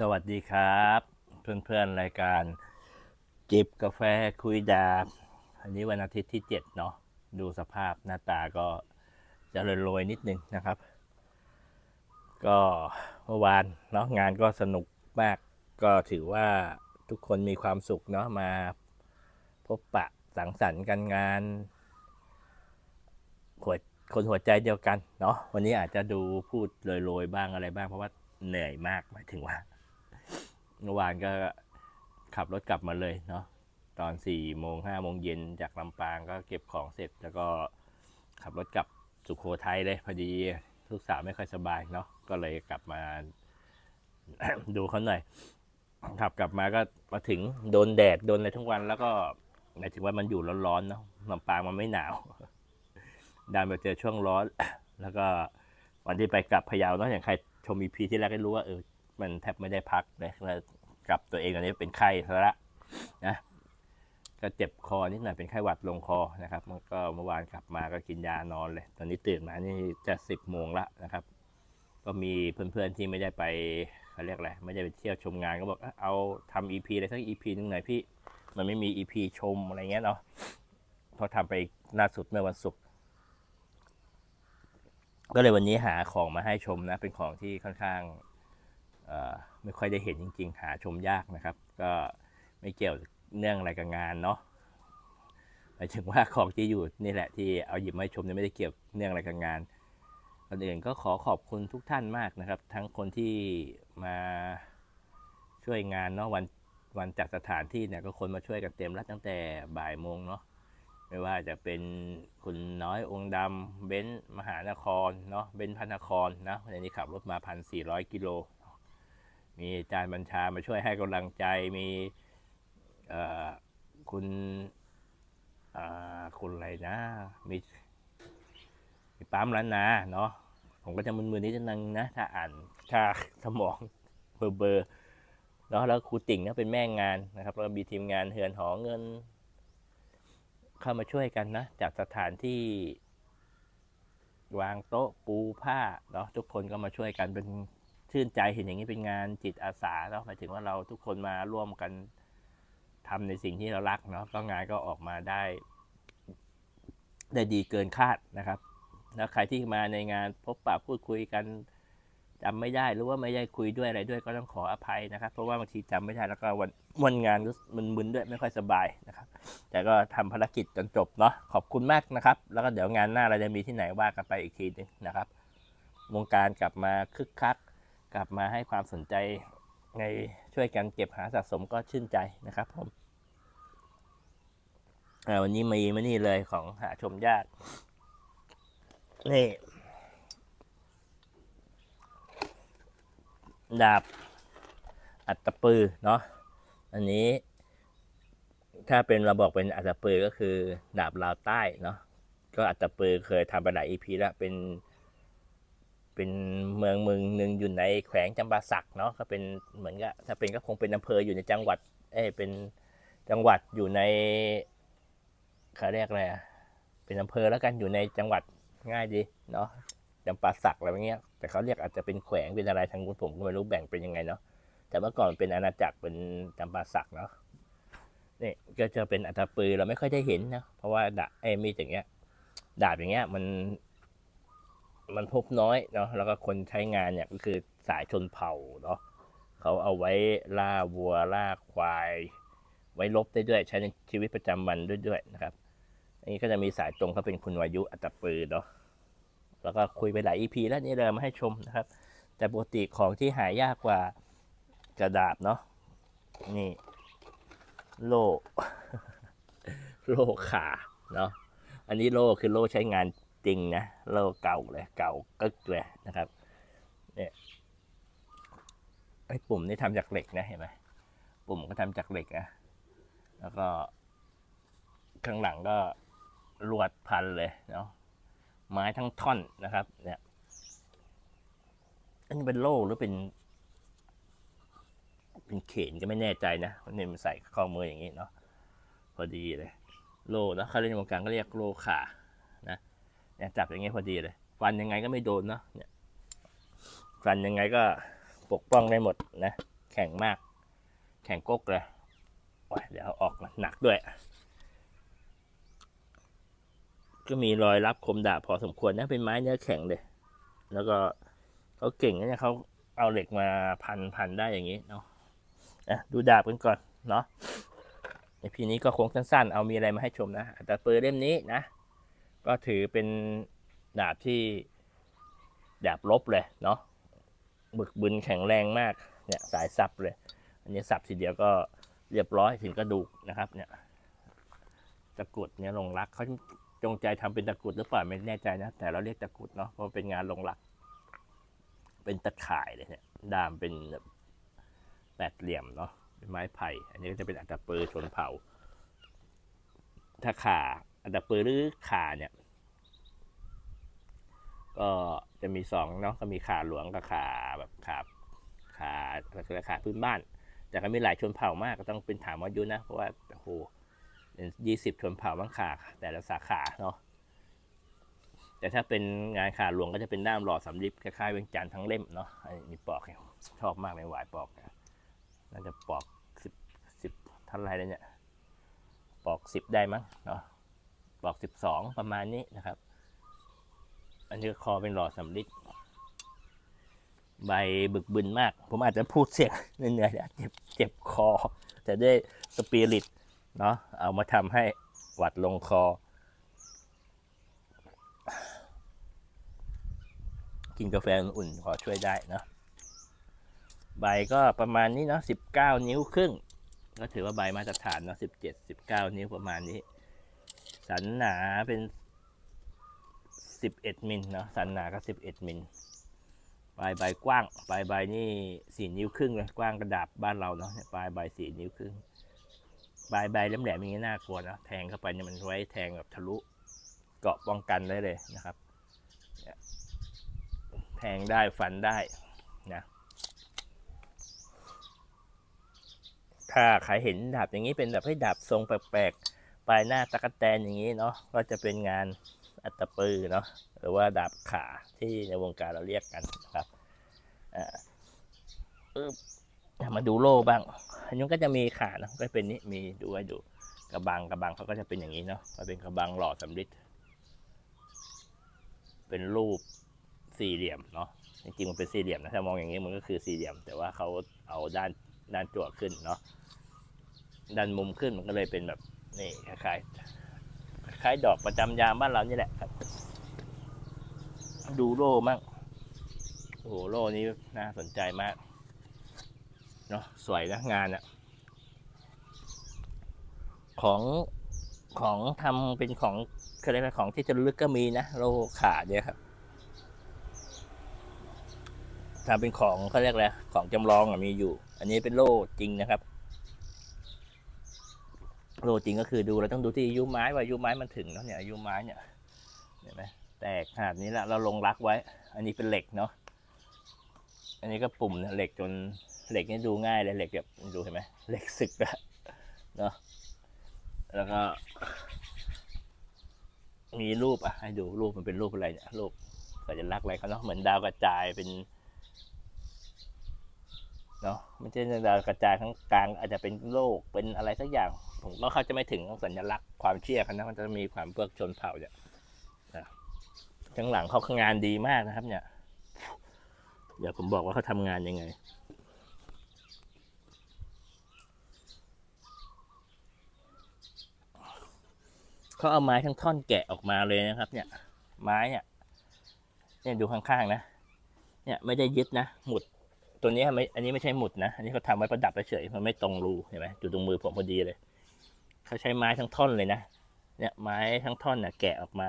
สวัสดีครับ เพื่อนๆรายการ จิบกาแฟคุยดาบ อันนี้วันอาทิตย์ที่ 7 เนาะดูสภาพหน้าตาก็จะโรยๆนิดนึงนะครับ ก็เมื่อวานเนาะงานก็สนุกมาก ก็ถือว่าทุกคนมีความสุขเนาะมาพบปะสังสรรค์กันงานหัวคนหัวใจเดียวกันเนาะวันนี้อาจจะดูพูดโรยๆบ้างอะไรบ้างเพราะว่าเหนื่อยมากหมายถึงว่า เมื่อวานก็ขับรถกลับมาเลยเนาะตอนสี่โมงห้าโมงเย็นจากลำปางก็เก็บของเสร็จ แล้วก็ขับรถกลับสุโขทัยเลยพอดีลูกสาวไม่ค่อยสบายเนาะก็เลยกลับมา ดูเขาหน่อยขับกลับมาก็มาถึงโดนแดดโดนอะไรทั้งวัน แล้วก็หมายถึงว่ามันอยู่ร้อนๆเนาะลำปางมันไม่หนาวดันไปเจอช่วงร้อน แล้วก็วันที่ไปกลับพะเยาเนาะอย่างใครชมอีพีที่แรกก็รู้ว่าเออ มันแทบไม่ได้พักเลยกลับตัวเองตอนนี้เป็นไข้ซะละนะก็เจ็บคอนิดหน่อยเป็นไข้หวัดลงคอนะครับมันก็เมื่อวานกลับมาก็กินยานอนเลย ตอนนี้ตื่นมานี่จะสิบโมงละนะครับ ก็มีเพื่อนๆที่ไม่ได้ไปเขาเรียกอะไรไม่ได้ไปเที่ยวชมงานก็บอกเอาทำอีพีอะไรสักอีพีนึงหน่อยพี่ มันไม่มีอีพีชมอะไรเงี้ยเนาะพอทำไปล่าสุดเมื่อวันศุกร์ก็เลยวันนี้หาของมาให้ชมนะ เป็นของที่ค่อนข้าง ไม่ค่อยได้เห็นจริง ๆ หาชมยากนะครับ ก็ไม่เกี่ยวเนื่องอะไรกับงานเนาะหมายถึงว่าของที่อยู่นี่แหละที่เอาหยิบมาชมเนี่ยไม่ได้เกี่ยวเนื่องอะไรกับงานก่อนอื่นก็ขอขอบคุณทุกท่านมากนะครับ ทั้งคนที่มาช่วยงานเนาะวันวันจัดสถานที่เนี่ยก็คนมาช่วยกันเต็มแล้วตั้งแต่บ่ายโมงเนาะไม่ว่าจะเป็นคุณน้อยองค์ดำเบนซ์มหานครเนาะเบนซ์พระนครนะวันนี้ขับรถมาพันสี่ร้อยกิโล มีอาจารย์บัญชามาช่วยให้กำลังใจ มีคุณคุณอะไรนะ มีมีปั๊มร้านนาเนาะ ผมก็จะมึนๆนิดนึงนะ ถ้าอ่านถ้าสมองเบอร์เบอร์เนาะแล้วครูติ่งเนี่ยเป็นแม่งานนะครับแล้วมีทีมงานเฮือนหอเงิน เข้ามาช่วยกันนะจัดสถานที่วางโต๊ะปูผ้าเนาะทุกคนก็มาช่วยกันเป็น ชื่นใจเห็นอย่างนี้เป็นงานจิตอาสาเนาะหมายถึงว่าเราทุกคนมาร่วมกันทำในสิ่งที่เรารักเนาะก็งานก็ออกมาได้ ได้ดีเกินคาดนะครับ แล้วใครที่มาในงานพบปะพูดคุยกันจำไม่ได้หรือว่าไม่ได้คุยด้วยอะไรด้วยก็ต้องขออภัยนะครับ เพราะว่าบางทีจำไม่ได้แล้วก็วันวันงานก็มึนด้วยไม่ค่อยสบายนะครับ แต่ก็ทำภารกิจจนจบเนาะขอบคุณมากนะครับ แล้วก็เดี๋ยวงานหน้าเราจะมีที่ไหนว่ากันไปอีกทีหนึงนะครับวงการกลับมาคึกคัก กลับมาให้ความสนใจในช่วยกันเก็บหาสะสมก็ชื่นใจนะครับผมวันนี้มีมานี่เลยของหาชมยากนี่ดาบอัตตปือเนาะอันนี้ถ้าเป็นเราบอกเป็นอัตตปือก็คือดาบลาวใต้เนาะก็อัตตปือเคยทำไปหลายอีพีแล้วเป็น เป็นเมืองเมืองหนึ่งอยู่ในแขวงจำปาสักเนาะก็เป็นเหมือนกับถ้าเป็นก็คงเป็นอำเภออยู่ในจังหวัด เอ้เป็นจังหวัดอยู่ในเขาเรียกอะไรเป็นอำเภอแล้วกันอยู่ในจังหวัดง่ายดีเนาะจำปาสักอะไรเงี้ยแต่เขาเรียกอาจจะเป็นแขวงเป็นอะไรทางคุณผมก็ไม่รู้แบ่งเป็นยังไงเนาะแต่เมื่อก่อนเป็นอาณาจักรเป็นจำปาสักเนาะนี่ก็จะเป็นอัตราปือเราไม่ค่อยได้เห็นนะเพราะว่าดาบไอ้มีดอย่างเงี้ย ดาบอย่างเงี้ยมัน มันพบน้อยเนาะแล้วก็คนใช้งานเนี่ยก็คือสายชนเผ่าเนาะเขาเอาไว้ล่าวัวล่าควาย ไว้ลบได้ด้วยใช้ในชีวิตประจำวันด้วยด้วยนะครับอันนี้ก็จะมีสายตรงเขาเป็นคุณวายุอัตปือเนาะแล้วก็คุยไปหลายอีพีแล้วนี่เลยมาให้ชมนะครับ แต่ปกติของที่หายากกว่ากระดาบเนาะนี่ โลโลขาเนาะอันนี้โลคือโลใช้งาน จริงนะโล่เก่าเลยเก่ากึกเลยนะครับเนี่ยไอ้ปุ่มนี่ทำจากเหล็กนะเห็นไหมปุ่มก็ทำจากเหล็กนะแล้วก็ข้างหลังก็ลวดพันเลยเนาะไม้ทั้งท่อนนะครับ เนี่ยอันนี้เป็นโล่หรือเป็น เป็นเขนก็ไม่แน่ใจนะเพราะเนี่ยมันใส่ข้อมืออย่างนี้เนาะพอดีเลย โล่นะเขาเรียกในวงการก็เรียกโล่ขา เนี่ยจับอย่างเงี้ยพอดีเลย ฟันยังไงก็ไม่โดนเนาะเนี่ยฟันยังไงก็ปกป้องได้หมดนะ แข็งมาก แข็งก๊กเลยเดี๋ยวออกมาหนักด้วย ก็มีรอยรับคมดาบพอสมควรนะ เป็นไม้เนื้อแข็งเลย แล้วก็เขาเก่งนะเนี่ยเขาเอาเหล็กมาพันพันได้อย่างนี้เนาะอะดูดาบกันก่อนเนาะในพีนี้ก็คงสั้นๆ เอามีอะไรมาให้ชมนะแต่ปืนเล่มนี้นะ ก็ถือเป็นดาบที่ดาบลบเลยเนาะบึกบึนแข็งแรงมากเนี่ยสายสับเลย อันนี้สับทีเดียวก็เรียบร้อยถึงกระดูกนะครับเนี่ยตะกรุดเนี่ยลงรักเขาจงใจทำเป็นตะกรุดหรือเปล่าไม่แน่ใจนะ แต่เราเรียกตะกรุดเนาะเพราะเป็นงานลงรัก เป็นตะข่ายเลยเนี่ยดามเป็นแบบแปดเหลี่ยมเนาะเป็นไม้ไผ่ อันนี้ก็จะเป็นอัตตปือชนเผ่าถ้าขา อัตตปือหรือขาเนี่ย ก็จะมีสองเนาะก็มีขาหลวงกับขาแบบขาขาอะไรขาพื้นบ้าน แต่ก็มีหลายชนเผ่ามากก็ต้องเป็นถามอายุนะเพราะว่าโอ้โหยี่สิบชนเผ่าบางขาแต่ละสาขาเนาะแต่ถ้าเป็นงานขาหลวงก็จะเป็นด้ามหล่อสำริบคล้ายๆเวงจันทั้งเล่มเนาะมีปอกเนี่ยชอบมากเลยหวายปอกน่าจะปอกสิบสิบเท่าไรแล้เนี่ยปอกสิบได้มั้งเนาะ ปอกสิบสองประมาณนี้นะครับ อันนี้คอเป็นหล่อสำริดใบบึกบึนมาก ผมอาจจะพูดเสียงเหนื่อยๆเนี่ยเจ็บเจ็บคอ แต่ได้สปิริตเนาะเอามาทำให้หวัดลงคอ กินกาแฟอุ่นพอช่วยได้เนาะใบก็ประมาณนี้เนาะสิบเก้านิ้วครึ่ง ก็ถือว่าใบมาตรฐานเนาะสิบเจ็ดสิบเก้านิ้วประมาณนี้ สันหนาเป็นสิบเอ็ดมิลเนาะสันหนาก็สิบเอ็ดมิลปลายใบกว้าง ปลายใบนี่สี่นิ้วครึ่งเลยกว้างกระดาบบ้านเราเนาะเนี่ยปลายใบสี่นิ้วครึ่งปลายใบแหลมๆอย่างนี้น่ากลัวนะแทงเข้าไปเนี่ยมันไว้แทงแบบทะลุเกาะป้องกันได้เลยนะครับแทงได้ฟันได้นะถ้าใครเห็นดาบอย่างนี้เป็นแบบให้ดาบทรงแปลกๆ ปลายหน้าตะกแตนอย่างนี้เนาะก็จะเป็นงานอัตปือเนาะหรือว่าดาบขาที่ในวงการเราเรียกกันนะครับอ่าปึ๊บมาดูโล่บ้างอันนี้ก็จะมีขานะก็เป็นนี้มีดูให้ดูกระบังกระบังเขาก็จะเป็นอย่างนี้เนาะก็เป็นกระบังหล่อสำริดเป็นรูปสี่เหลี่ยมเนาะจริงๆมันเป็นสี่เหลี่ยมนะถ้ามองอย่างนี้มันก็คือสี่เหลี่ยม แต่ว่าเขาเอาด้านด้านจั่วขึ้นเนาะด้านมุมขึ้นมันก็เลยเป็นแบบ นี่คล้ายคล้ายดอกประจำยามบ้านเรานี่แหละครับ ดูโล่มั่งโอ้โหโล่นี้น่าสนใจมากเนาะสวยนะงานอะของของทำเป็นของเขาเรียกว่าของที่จะลึกก็มีนะโลขาเนี่ยครับทำเป็นของเขาเรียกอะไรของจำลองอมีอยู่ อันนี้เป็นโล่จริงนะครับ โลจริงก็คือดูเราต้องดูที่อายุไม้ว่าอายุไม้มันถึงเนาะเนี่ยอายุไม้เนี่ยเห็นไหมแตกขนาดนี้ละเราลงรักไว้ อันนี้เป็นเหล็กเนาะอันนี้ก็ปุ่มเนี่ยเหล็กจนเหล็กนี่ดูง่ายเลยเหล็กแบบดูเห็นไหมเหล็กสึกอะเนาะแล้วก็มีรูปอะให้ดูรูปมันเป็นรูปอะไรเนี่ยรูปสัญลักษณ์อะไรเขาเนาะเหมือนดาวกระจายเป็น เนาะไม่ใช่ดาวกระจายข้างกลางอาจจะเป็นโลกเป็นอะไรสักอย่าง ผมก็เข้าจะไม่ถึงสัญลักษณ์ความเชื่อเขานะมันจะมีความเพือชนเผ่าเนี่ยนะข้างหลังเขางานดีมากนะครับ เนี่ย เดี๋ยวผมบอกว่าเขาทำงานยังไงเขาเอาไม้ทั้งท่อนแกะออกมาเลยนะครับ เนี่ย ไม้เนี่ยเนี่ยดูข้างๆนะ เนี่ยไม่ได้ยึดนะหมุด ตัวนี้ไม่ อันนี้ไม่ใช่หมุดนะ อันนี้เขาทำไว้ประดับเฉยมันไม่ตรงรูเห็นไหมอยู่ตรงมือผมพอดีเลย เขาใช้ไม้ทั้งท่อนเลยนะ เนี่ยไม้ทั้งท่อนน่ะแกะออกมา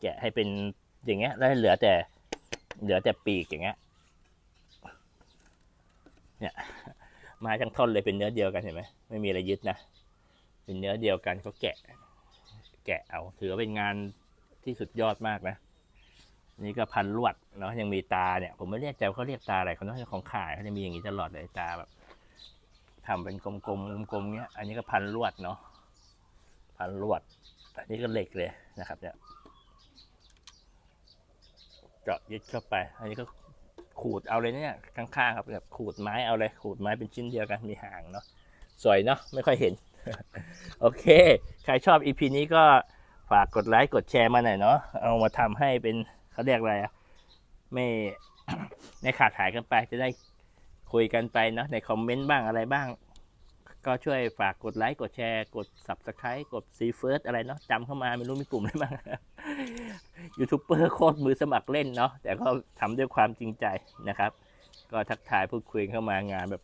แกะให้เป็นอย่างเงี้ย แล้วเหลือแต่ เหลือแต่ปีกอย่างเงี้ย เนี่ยไม้ทั้งท่อนเลยเป็นเนื้อเดียวกันเห็นไหมไม่มีอะไรยึดนะ เป็นเนื้อเดียวกันเขาแกะ แกะเอา ถือว่าเป็นงานที่สุดยอดมากนะ นี่ก็พันลวดเนาะยังมีตาเนี่ย ผมไม่แน่ใจวเขาเรียกตาอะไรเขาเนาะของขายเขาจะมีอย่างนี้ตลอดเลยตาแบบทำเป็นกลมๆกลมๆเนี้ย อันนี้ก็พันลวดเนาะพันลวดอันนี้ก็เหล็กเลยนะครับ เนี่ยเจาะยึดเข้าไป อันนี้ก็ขูดเอาเลยเนี่ยข้างๆครับแบบขูดไม้เอาเลยขูดไม้เป็นชิ้นเดียวกันมีหางเนาะสวยเนาะไม่ค่อยเห็น โอเค ใครชอบ EP นี้ก็ฝากกดไลค์กดแชร์มาหน่อยเนาะเอามาทำให้เป็น เขาเรียกอะไรอะไม่ไม่ขาดหายกันไปจะได้คุยกันไปเนาะในคอมเมนต์บ้างอะไรบ้าง ก็ช่วยฝากกดไลค์กดแชร์ กด subscribe กดซีเฟิร์สอะไรเนาะจำเข้ามาไม่รู้มีกลุ่มอะไรบ้างยูทูบเบอร์โคตรมือสมัครเล่นเนาะแต่ก็ทำด้วยความจริงใจนะครับ ก็ทักทายพูดคุยเข้ามางานแบบ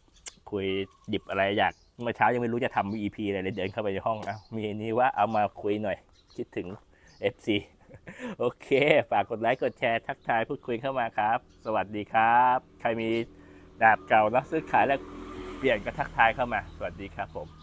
คุยหยิบอะไรอยากเมื่อเช้ายังไม่รู้จะทำ EP อะไรเลยเดินเข้าไปในห้องอะมีนนี้ว่าเอามาคุยหน่อยคิดถึง FC โอเค ฝากกดไลค์กดแชร์ทักทายพูดคุยเข้ามาครับ สวัสดีครับ ใครมีดาบเก่าแล้วซื้อขายแล้วเปลี่ยนก็ทักทายเข้ามา สวัสดีครับผม